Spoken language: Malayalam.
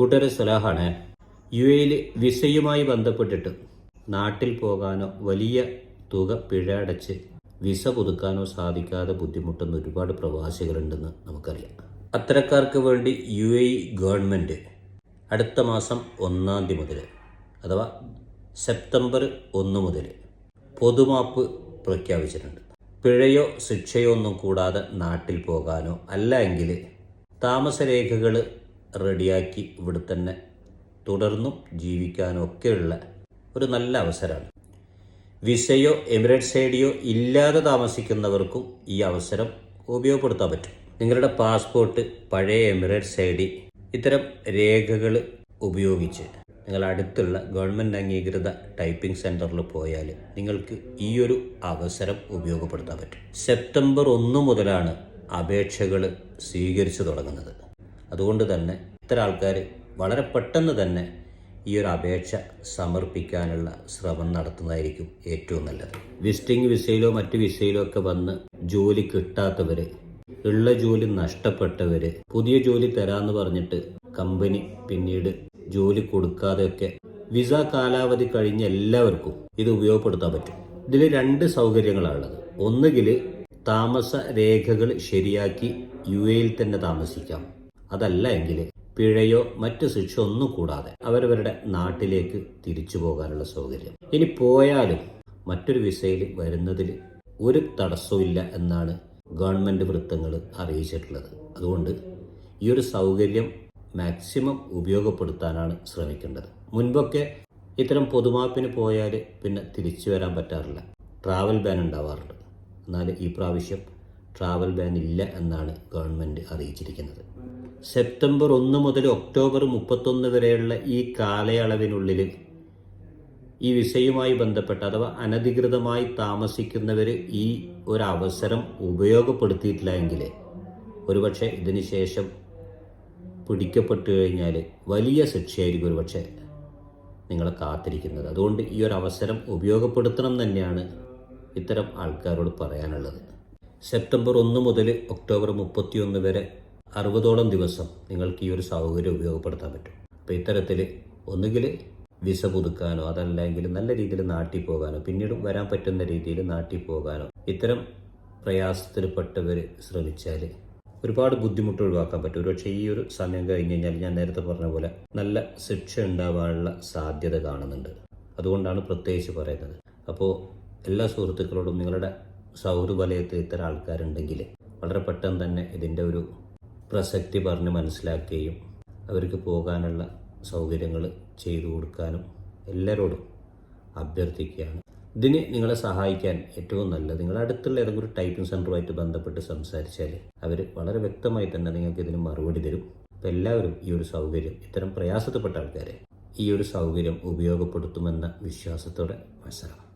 കൂട്ടുകാരെ സലാഹാണ്. യു എയിൽ വിസയുമായി ബന്ധപ്പെട്ടിട്ട് നാട്ടിൽ പോകാനോ വലിയ തുക പിഴ അടച്ച് വിസ പുതുക്കാനോ സാധിക്കാതെ ബുദ്ധിമുട്ടുന്ന ഒരുപാട് പ്രവാസികളുണ്ടെന്ന് നമുക്കറിയാം. അത്തരക്കാർക്ക് വേണ്ടി യു എ ഗവൺമെന്റ് അടുത്ത മാസം ഒന്നാം തീയതി മുതൽ അഥവാ സെപ്റ്റംബർ ഒന്ന് മുതൽ പൊതുമാപ്പ് പ്രഖ്യാപിച്ചിട്ടുണ്ട്. പിഴയോ ശിക്ഷയോ ഒന്നും കൂടാതെ നാട്ടിൽ പോകാനോ അല്ല എങ്കിൽ താമസരേഖകൾ റെഡിയാക്കി ഇവിടെ തന്നെ തുടർന്നും ജീവിക്കാനും ഒക്കെയുള്ള ഒരു നല്ല അവസരമാണ്. വിസയോ എമിറേറ്റ്സ് ഐഡിയോ ഇല്ലാതെ താമസിക്കുന്നവർക്കും ഈ അവസരം ഉപയോഗപ്പെടുത്താൻ പറ്റും. നിങ്ങളുടെ പാസ്പോർട്ട് പഴയ എമിറേറ്റ്സ് ഐ ഡി ഇത്തരം രേഖകൾ ഉപയോഗിച്ച് നിങ്ങൾ അടുത്തുള്ള ഗവൺമെന്റ് അംഗീകൃത ടൈപ്പിംഗ് സെന്ററിൽ പോയാൽ നിങ്ങൾക്ക് ഈ ഒരു അവസരം ഉപയോഗപ്പെടുത്താൻ പറ്റും. സെപ്റ്റംബർ ഒന്ന് മുതലാണ് അപേക്ഷകൾ സ്വീകരിച്ചു തുടങ്ങുന്നത്. അതുകൊണ്ട് തന്നെ ഇത്തരം ആൾക്കാർ വളരെ പെട്ടെന്ന് തന്നെ ഈ ഒരു അപേക്ഷ സമർപ്പിക്കാനുള്ള ശ്രമം നടത്തുന്നതായിരിക്കും ഏറ്റവും നല്ലത്. വിസിറ്റിംഗ് വിസയിലോ മറ്റ് വിസയിലോ ഒക്കെ വന്ന് ജോലി കിട്ടാത്തവർ ഉള്ള ജോലി നഷ്ടപ്പെട്ടവർ പുതിയ ജോലി തരാമെന്ന് പറഞ്ഞിട്ട് കമ്പനി പിന്നീട് ജോലി കൊടുക്കാതെയൊക്കെ വിസ കാലാവധി കഴിഞ്ഞ എല്ലാവർക്കും ഇത് ഉപയോഗപ്പെടുത്താൻ പറ്റും. ഇതിൽ രണ്ട് സൗകര്യങ്ങളാണുള്ളത്. ഒന്നുകിൽ താമസ രേഖകൾ ശരിയാക്കി യു എയിൽ തന്നെ താമസിക്കാം. അതല്ല എങ്കിൽ പിഴയോ മറ്റു ശിക്ഷ ഒന്നും കൂടാതെ അവരവരുടെ നാട്ടിലേക്ക് തിരിച്ചു പോകാനുള്ള സൗകര്യം. ഇനി പോയാലും മറ്റൊരു വിസയിൽ വരുന്നതിൽ ഒരു തടസ്സവും എന്നാണ് ഗവൺമെന്റ് വൃത്തങ്ങൾ അറിയിച്ചിട്ടുള്ളത്. അതുകൊണ്ട് ഈ ഒരു സൗകര്യം മാക്സിമം ഉപയോഗപ്പെടുത്താനാണ് ശ്രമിക്കേണ്ടത്. മുൻപൊക്കെ ഇത്തരം പൊതുമാപ്പിന് പോയാൽ പിന്നെ തിരിച്ചു വരാൻ പറ്റാറില്ല. ട്രാവൽ ബാൻ ഉണ്ടാവാറുണ്ട്. എന്നാൽ ഈ പ്രാവശ്യം ട്രാവൽ ബാൻ ഇല്ല എന്നാണ് ഗവൺമെന്റ് അറിയിച്ചിരിക്കുന്നത്. സെപ്റ്റംബർ ഒന്ന് മുതൽ ഒക്ടോബർ മുപ്പത്തൊന്ന് വരെയുള്ള ഈ കാലയളവിനുള്ളിൽ ഈ വിസയുമായി ബന്ധപ്പെട്ട് അഥവാ അനധികൃതമായി താമസിക്കുന്നവർ ഈ ഒരു അവസരം ഉപയോഗപ്പെടുത്തിയിട്ടില്ല എങ്കിൽ ഒരുപക്ഷെ ഇതിന് ശേഷം പിടിക്കപ്പെട്ടു കഴിഞ്ഞാൽ വലിയ ശിക്ഷയായിരിക്കും ഒരുപക്ഷെ നിങ്ങളെ കാത്തിരിക്കുന്നത്. അതുകൊണ്ട് ഈ ഒരു അവസരം ഉപയോഗപ്പെടുത്തണം തന്നെയാണ് ഇത്തരം ആൾക്കാരോട് പറയാനുള്ളത്. സെപ്റ്റംബർ ഒന്ന് മുതൽ ഒക്ടോബർ മുപ്പത്തിയൊന്ന് വരെ അറുപതോളം ദിവസം നിങ്ങൾക്ക് ഈ ഒരു സൗകര്യം ഉപയോഗപ്പെടുത്താൻ പറ്റും. അപ്പോൾ ഇത്തരത്തിൽ ഒന്നുകിൽ വിസ പുതുക്കാനോ അതല്ലെങ്കിൽ നല്ല രീതിയിൽ നാട്ടിൽ പോകാനോ പിന്നീട് വരാൻ പറ്റുന്ന രീതിയിൽ നാട്ടിൽ പോകാനോ ഇത്തരം പ്രയാസത്തിൽപ്പെട്ടവർ ശ്രമിച്ചാൽ ഒരുപാട് ബുദ്ധിമുട്ട് ഒഴിവാക്കാൻ പറ്റും. ഒരുപക്ഷെ ഈ ഒരു സമയം കഴിഞ്ഞ് കഴിഞ്ഞാൽ ഞാൻ നേരത്തെ പറഞ്ഞ പോലെ നല്ല ശിക്ഷ ഉണ്ടാവാനുള്ള സാധ്യത കാണുന്നുണ്ട്. അതുകൊണ്ടാണ് പ്രത്യേകിച്ച് പറയുന്നത്. അപ്പോൾ എല്ലാ സുഹൃത്തുക്കളോടും നിങ്ങളുടെ സൗഹൃദ വലയത്തിൽ ഇത്തരം ആൾക്കാരുണ്ടെങ്കിൽ വളരെ പെട്ടെന്ന് തന്നെ ഇതിന്റെ ഒരു പ്രസക്തി പറഞ്ഞ് മനസ്സിലാക്കുകയും അവർക്ക് പോകാനുള്ള സൗകര്യങ്ങൾ ചെയ്തു കൊടുക്കാനും എല്ലാവരോടും അഭ്യർത്ഥിക്കുകയാണ്. ഇതിന് നിങ്ങളെ സഹായിക്കാൻ ഏറ്റവും നല്ലത് നിങ്ങളുടെ അടുത്തുള്ള ഏതെങ്കിലും ഒരു ടൈപ്പിംഗ് സെന്ററുമായിട്ട് ബന്ധപ്പെട്ട് സംസാരിച്ചാൽ അവർ വളരെ വ്യക്തമായി തന്നെ നിങ്ങൾക്ക് ഇതിന് മറുപടി തരും. അപ്പം എല്ലാവരും ഈ ഒരു സൗകര്യം ഇത്തരം പ്രയാസത്തിൽപ്പെട്ട ആൾക്കാരെ ഈ ഒരു സൗകര്യം ഉപയോഗപ്പെടുത്തുമെന്ന വിശ്വാസത്തോടെ മനസ്സിലാക്കാം